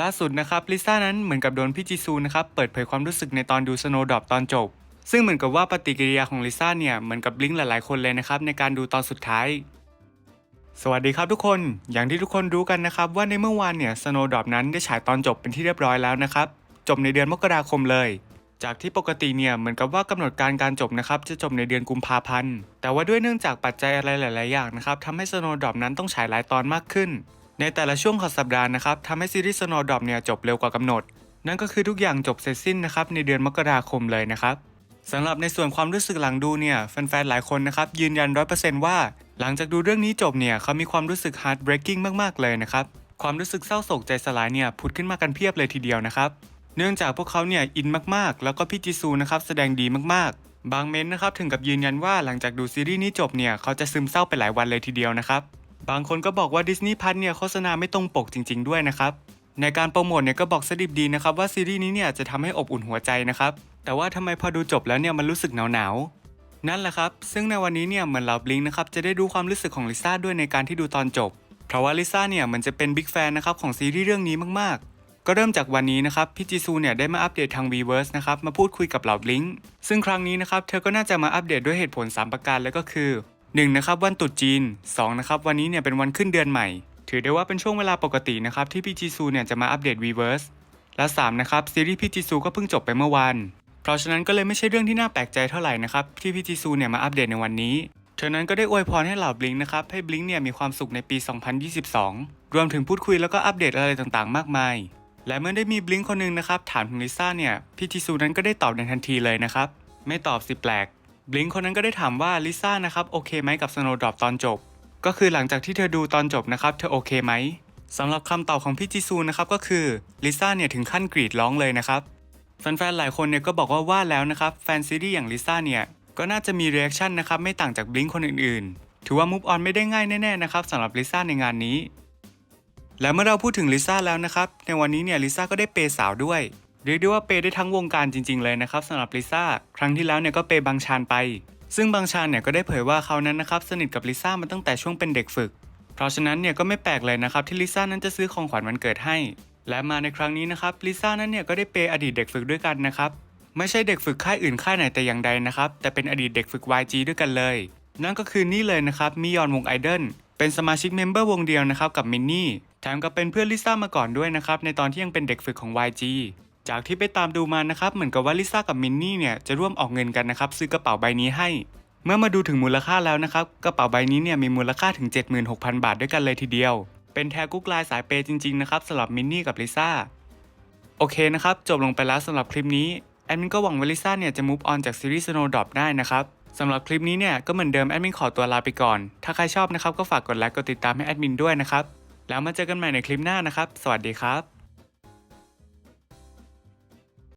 ล่าสุดนะครับลิซ่านั้นเหมือนกับโดนพี่จีซูนะครับเปิดเผยความรู้สึกในตอนดู Snowdrop ตอนจบ ซึ่งเหมือนกับว่าปฏิกิริยาของลิซ่าเนี่ยเหมือนกับบลิงหลายๆคนเลยนะครับในการดูตอนสุดท้าย สวัสดีครับทุกคนอย่างที่ทุกคนรู้กันนะครับว่าในเมื่อวานเนี่ย Snowdrop นั้นได้ฉายตอนจบเป็นที่เรียบร้อยแล้วนะครับจบในเดือนมกราคมเลยจากที่ปกติเนี่ยเหมือนกับว่ากำหนดการการจบนะครับจะจบในเดือนกุมภาพันธ์ แต่ว่าด้วยเนื่องจากปัจจัยอะไรหลาย ๆ อย่างนะครับทำให้ Snowdrop นั้นต้องฉายหลายตอนมากขึ้น ในแต่ละช่วงของสัปดาห์นะครับทำให้ซีรีส์ Snowdrop เนี่ยจบเร็วกว่ากำหนด นั่นก็คือทุกอย่างจบเสร็จสิ้นนะครับในเดือนมกราคมเลยนะครับสำหรับในส่วนความรู้สึกหลังดูเนี่ยแฟนๆหลายคนนะครับยืนยันร้อยเปอร์เซนต์ว่า หลังจากดูเรื่องนี้จบเนี่ยเขามีความรู้สึก heart breaking มากๆเลยนะครับความรู้สึกเศร้าโศกใจสลายเนี่ยผุดขึ้นมากันเพียบเลยทีเดียวนะครับเนื่องจากพวกเขาเนี่ยอินมากๆ แล้วก็พี่จิซูนะครับแสดงดีมากๆ บางเม้นต์นะครับถึงกับยืนยันว่าหลังจากดูซีรีส์นี้จบเนี่ยเขาจะซึมเศร้าไปหลายวันเลยทีเดียวนะครับ บางคนก็บอกว่าดิสนีย์พัทเนี่ยโฆษณาไม่ตรงปกจริง ๆ ด้วยนะครับ ในการโปรโมทเนี่ยก็บอกสดิบดีนะครับว่าซีรีส์นี้เนี่ยจะทำให้อบอุ่นหัวใจนะครับ แต่ว่าทำไมพอดูจบแล้วเนี่ยมันรู้สึกหนาวๆนั่นแหละครับ ซึ่งในวันนี้เนี่ยเหมือนเราบลิงก์นะครับจะได้ดูความรู้สึกของลิซ่าด้วยในการที่ดูตอนจบ เพราะว่าลิซ่าเนี่ยมันจะเป็นบิ๊กแฟนนะครับของซีรีส์เรื่องนี้มากๆก็เริ่มจากวันนี้นะครับพี่จีซูเนี่ยได้มาอัปเดตทาง Weverse นะครับมาพูดคุยกับเหล่าบลิงก์ซึ่งครั้งนี้นะครับเธอก็น่าจะมาอัปเดตด้วยเหตุผล 3 ประการแล้วก็คือ 1. นะครับวันตรุษจีน 2. นะครับวันนี้เนี่ยเป็นวันขึ้นเดือนใหม่ ถือได้ว่าเป็นช่วงเวลาปกตินะครับที่พี่จีซูเนี่ยจะมาอัปเดต Weverse และ3นะครับซีรีส์พี่จีซูก็เพิ่งจบไปเมื่อวานเพราะฉะนั้นก็เลยไม่ใช่เรื่องที่น่าแปลกใจเท่าไหร่นะครับที่พี่จีซูเนี่ยมาอัปเดตในวันนี้เธอนั้นก็ได้อวยพรให้เหล่าบลิงนะครับให้บลิงเนี่ยมีความสุขในปี 2022 รวมถึงพูดคุยแล้วก็อัปเดตอะไรต่างๆ มากมาย และเมื่อได้มีบลิงคนหนึงนะครับถามถึงลิซ่าเนี่ยพี่จีซูนั้นก็ได้ตอบในทันทีเลยนะครับไม่ตอบสิแปลก บลิงคนนั้นก็ได้ถามว่าลิซ่านะครับโอเคไหมกับ Snowdrop ตอนจบ ก็คือหลังจากที่เธอดูตอนจบนะครับเธอโอเคไหมสำหรับคำตอบของพี่จีซูนะครับก็คือลิซ่าเนี่ยถึงขั้นกรีดร้องเลยนะครับแฟนๆหลายคนเนี่ยก็บอกว่าว่าแล้วนะครับแฟนซีรีส์อย่างลิซ่าเนี่ยก็น่าจะมีเรีแอคชั่นนะครับไม่ต่างจากบลิงคนอื่นๆ ถือว่ามูฟออนไม่ได้ง่ายแน่ๆนะครับสำหรับลิซ่าในงานนี้และเมื่อเราพูดถึงลิซ่าแล้วนะครับในวันนี้เนี่ยลิซ่าก็ได้เปสาวด้วย เรียกได้ว่าเปย์ได้ทั้งวงการจริง ๆ เลยนะครับสำหรับลิซ่าครั้งที่แล้วเนี่ยก็เปย์บางชานไป ซึ่งบางชานเนี่ยก็ได้เผยว่าเขานั้นนะครับสนิทกับลิซ่ามาตั้งแต่ช่วงเป็นเด็กฝึก เพราะฉะนั้นเนี่ยก็ไม่แปลกเลยนะครับที่ลิซ่านั้นจะซื้อของขวัญวันเกิดให้ และมาในครั้งนี้นะครับลิซ่านั้นเนี่ยก็ได้เปย์อดีตเด็กฝึกด้วยกันนะครับไม่ใช่เด็กฝึกค่ายอื่นค่ายไหนแต่อย่างใดนะครับแต่เป็นอดีตเด็กฝึก YG ด้วยกันเลย นั่นก็คือนี่เลยนะครับมิยอนวงไอดอลเป็นสมาชิกเมมเบอร์วงเดียวนะครับกับมินนี่แถมก็เป็นเพื่อนลิซ่ามาก่อนด้วยนะครับในตอนที่ยังเป็นเด็กฝึกของ YG จากที่ไปตามดูมานะครับเหมือนกับว่าลิซ่ากับมินนี่เนี่ยจะร่วมออกเงินกันนะครับซื้อกระเป๋าใบนี้ให้ เมื่อมาดูถึงมูลค่าแล้วนะครับกระเป๋าใบนี้เนี่ยมีมูลค่าถึง 76,000 บาทด้วยกันเลยทีเดียว เป็นแทกุ๊กลายสายเปย์จริงๆนะครับสำหรับมินนี่กับลิซ่าโอเคนะครับจบลงไปแล้วสำหรับคลิปนี้แอดมินก็หวังว่าลิซ่าเนี่ยจะ move on จากซีรีส์ Snowdrop ได้นะครับสำหรับคลิปนี้เนี่ยก็เหมือนเดิมแอดมินขอตัวลาไปก่อน ถ้าใครชอบนะครับก็ฝากกดไลค์กดติดตามให้แอดมินด้วยนะครับแล้วมาเจอกันใหม่ในคลิปหน้านะครับ สวัสดีครับ